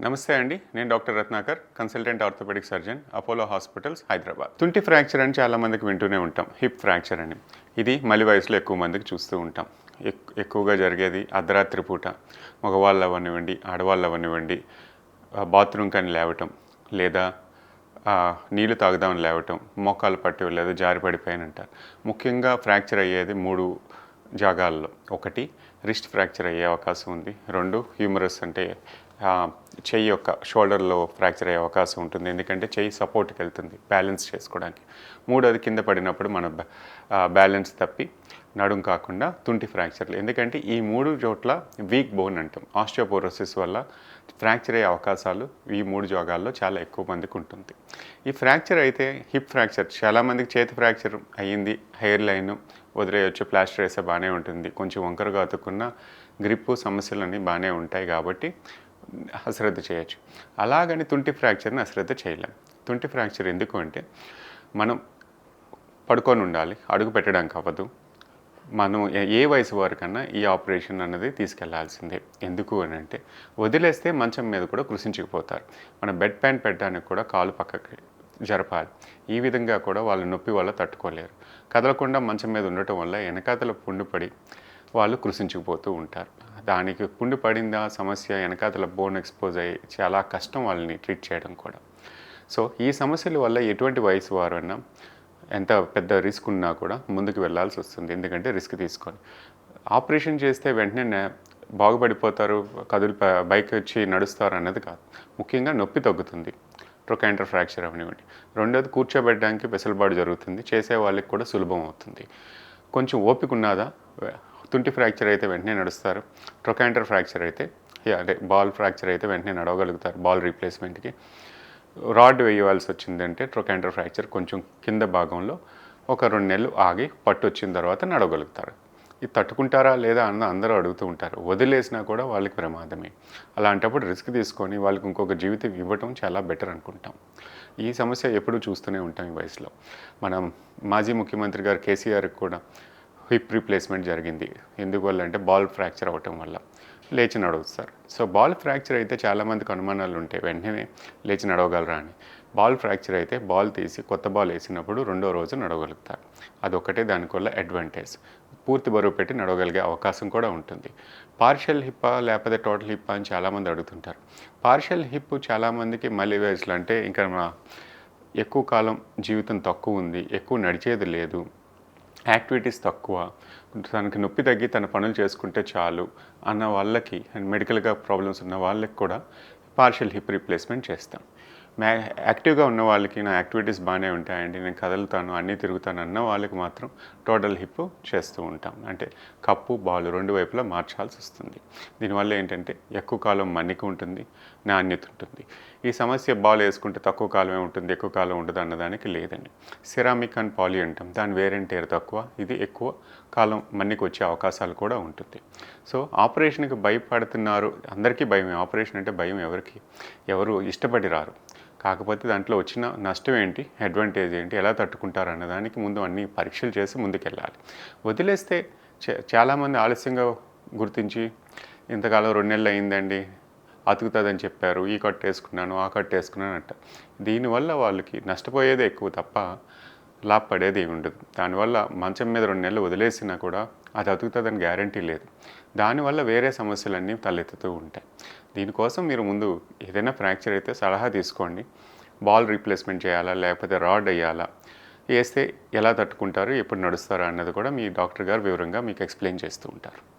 నమస్తే అండి నేను doctor Ratnakar consultant orthopaedic surgeon Apollo hospitals Hyderabad. తుంటి ఫ్రాక్చర్ అని చాలా మందికి వింటూనే ఉంటాం హిప్ ఫ్రాక్చర్ అని. ఇది మలి వయసులో ఎక్కువ మందికి చూస్తూ ఉంటాం. ఎక్- ఎక్కువగా జరిగేది అర్ధరాత్రి పూట. మగవాళ్ళు అవనివ్వండి ఆడవాళ్ళు అవనివ్వండి బాత్రూమ్ కానీ లేవటం లేదా నీళ్ళు నీళ్ళు తాగుదామని లేవటం మోకాలు పట్టి లేదా జారి పడిపోయానంటారు ముఖ్యంగా ఫ్రాక్చర్ అయ్యేది మూడు జాగాల్లో. ఒకటి రిస్ట్ ఫ్రాక్చర్ అయ్యే అవకాశం ఉంది. రెండు హ్యూమరస్ అంటే చెయ్యి యొక్క షోల్డర్లో ఫ్రాక్చర్ అయ్యే అవకాశం ఉంటుంది. ఎందుకంటే చెయ్యి సపోర్ట్కి వెళ్తుంది బ్యాలెన్స్ చేసుకోవడానికి. మూడోది కింద పడినప్పుడు మన బ్యా- బ్యాలెన్స్ తప్పి నడుం కాకుండా తుంటి ఫ్రాక్చర్లు ఎందుకంటే ఈ మూడు చోట్ల వీక్ బోన్ అంటాం. ఆస్టియోపోరోసిస్ వల్ల ఫ్రాక్చర్ అయ్యే అవకాశాలు ఈ మూడు జోగాల్లో చాలా ఎక్కువ మందికి ఉంటుంది. ఈ ఫ్రాక్చర్ అయితే హిప్ ఫ్రాక్చర్. చాలామందికి చేతి ఫ్రాక్చర్ అయ్యింది. హెయిర్ లైన్ వదిలేయచ్చు ప్లాస్టర్ వేస్తే బాగానే ఉంటుంది. కొంచెం వంకరగా అతుక్కున్న గ్రిప్పు సమస్యలన్నీ బాగానే ఉంటాయి కాబట్టి అశ్రద్ధ చేయొచ్చు. అలాగని తుంటి ఫ్రాక్చర్ని అశ్రద్ధ చేయలేం. తుంటి ఫ్రాక్చర్ ఎందుకు అంటే మనం పడుకొని ఉండాలి అడుగు పెట్టడానికి అవ్వదు మనం ఏ- ఏ వయసు వారికన్నా ఈ ఆపరేషన్ అన్నది తీసుకెళ్ళాల్సిందే. ఎందుకు అని అంటే వదిలేస్తే మంచం మీద కూడా కృషించుకుపోతారు మన బెడ్ ప్యాన్ పెట్టడానికి కూడా కాలు పక్కకి జరపాలి. ఈ విధంగా కూడా వాళ్ళ నొప్పి వల్ల తట్టుకోలేరు. కదలకుండా మంచం మీద ఉండటం వల్ల వెనకాతల పుండుపడి వాళ్ళు కృషించుకుపోతూ ఉంటారు. దానికి పుండు పడిందా సమస్య వెనకాతల బోన్ ఎక్స్పోజ్ అయ్యి చాలా కష్టం వాళ్ళని ట్రీట్ చేయడం కూడా. సో ఈ సమస్యల వల్ల ఎటువంటి వయసు వారైనా ఎంత పెద్ద రిస్క్ ఉన్నా కూడా ముందుకు వెళ్ళాల్సి వస్తుంది. ఎందుకంటే రిస్క్ తీసుకొని. ఆపరేషన్ చేస్తే వెంటనే బాగుపడిపోతారు కదులు బైక్ వచ్చి నడుస్తారు అన్నది కాదు. ముఖ్యంగా నొప్పి తగ్గుతుంది. ట్రొకాంటర్ ఫ్రాక్చర్ అవనివ్వండి. రెండోది కూర్చోబెట్టడానికి వెసులుబాటు జరుగుతుంది. చేసే వాళ్ళకి కూడా సులభం అవుతుంది. కొంచెం ఓపిక ఉన్నదా? తుంటి ఫ్రాక్చర్ అయితే వెంటనే నడుస్తారు. ట్రొకాంటర్ ఫ్రాక్చర్ అయితే అంటే అదే బాల్ ఫ్రాక్చర్ అయితే వెంటనే నడవగలుగుతారు. బాల్ రీప్లేస్మెంట్కి. రాడ్ వేయవలసి వచ్చిందంటే ట్రొకాంటర్ ఫ్రాక్చర్ కొంచెం కింద భాగంలో ఒక రెండు నెలలు ఆగి పట్టు వచ్చిన తర్వాత నడవగలుగుతారు. ఇది తట్టుకుంటారా లేదా అన్న అందరూ అడుగుతూ ఉంటారు. వదిలేసినా కూడా వాళ్ళకి ప్రమాదమే. అలాంటప్పుడు రిస్క్ తీసుకొని వాళ్ళకి ఇంకొక జీవితం ఇవ్వటం చాలా బెటర్ అనుకుంటాం. ఈ సమస్య ఎప్పుడూ చూస్తూనే ఉంటాం ఈ వయసులో. మనం మాజీ ముఖ్యమంత్రి గారు కేసీఆర్కి కూడా హిప్ రీప్లేస్మెంట్ జరిగింది. ఎందువల్ల అంటే బాల్ ఫ్రాక్చర్ అవ్వటం వల్ల. లేచి నడుస్తారు సో బాల్ ఫ్రాక్చర్ అయితే చాలామందికి అనుమానాలు ఉంటాయి. వెంటనే లేచి నడవగలరా అని. బాల్ ఫ్రాక్చర్ అయితే బాల్ తీసి కొత్త బాల్ వేసినప్పుడు రెండో రోజు నడవగలుగుతారు. అదొకటే దానివల్ల అడ్వాంటేజ్ పూర్తి బరువు పెట్టి నడవగలిగే అవకాశం కూడా ఉంటుంది. పార్షియల్ హిప్పా లేకపోతే టోటల్ హిప్పా అని చాలామంది అడుగుతుంటారు. పార్షియల్ హిప్ చాలామందికి మళ్ళీ వయసులో అంటే ఇంకా మన ఎక్కువ కాలం జీవితం తక్కువ ఉంది. ఎక్కువ నడిచేది లేదు. యాక్టివిటీస్ తక్కువ. తనకి నొప్పి తగ్గి తన పనులు చేసుకుంటే చాలు అన్న వాళ్ళకి అండ్ మెడికల్గా ప్రాబ్లమ్స్ ఉన్న వాళ్ళకి కూడా పార్షియల్ హిప్ రీప్లేస్మెంట్ చేస్తాం. మ్యా యాక్టివ్గా ఉన్న వాళ్ళకి నా యాక్టివిటీస్ బాగానే ఉంటాయండి. నేను కదులుతాను అన్నీ తిరుగుతాను అన్న వాళ్ళకి మాత్రం టోటల్ హిప్ చేస్తూ ఉంటాం. అంటే కప్పు బాల్ రెండు వైపులా మార్చాల్సి వస్తుంది. దీనివల్ల ఏంటంటే ఎక్కువ కాలం మన్నిక ఉంటుంది నాణ్యత ఉంటుంది. ఈ సమస్య బాల్ వేసుకుంటే తక్కువ కాలమే ఉంటుంది ఎక్కువ కాలం ఉండదు అన్నదానికి లేదండి. సిరామిక్ అండ్ పాలీ అంటాం. దాని వేరెంట్ ఏర్ తక్కువ ఇది ఎక్కువ కాలం మన్నికి వచ్చే అవకాశాలు కూడా ఉంటుంది. సో ఆపరేషన్కి భయపడుతున్నారు. అందరికీ భయం ఆపరేషన్ అంటే భయం ఎవరికి? ఎవరు ఇష్టపడి రారు. కాకపోతే దాంట్లో వచ్చిన నష్టం ఏంటి? అడ్వాంటేజ్ ఏంటి? ఎలా తట్టుకుంటారు అన్న దానికి ముందు అన్ని పరీక్షలు చేసి ముందుకెళ్ళాలి. వదిలేస్తే చాలామంది ఆలస్యంగా గుర్తించి ఇంతకాలం రెండు నెలలు అయిందండి అతుకుతుందని చెప్పారు ఈ కట్ వేసుకున్నాను ఆ కట్ వేసుకున్నాను అంట. దీనివల్ల వాళ్ళకి నష్టపోయేదే ఎక్కువ తప్ప లాభపడేది ఏమి ఉండదు దానివల్ల మంచం మీద రెండు నెలలు వదిలేసినా కూడా అది అతుకుతుందని గ్యారంటీ లేదు. దానివల్ల వేరే సమస్యలన్నీ తలెత్తుతూ ఉంటాయి. దీనికోసం మీరు ముందు ఏదైనా ఫ్రాక్చర్ అయితే సలహా తీసుకోండి. బాల్ రీప్లేస్మెంట్ చేయాలా? లేకపోతే రాడ్ వేయాలా? వేస్తే ఎలా తట్టుకుంటారు? ఎప్పుడు నడుస్తారా? అన్నది కూడా మీ డాక్టర్ గారు వివరంగా మీకు ఎక్స్ప్లెయిన్ చేస్తూ ఉంటారు.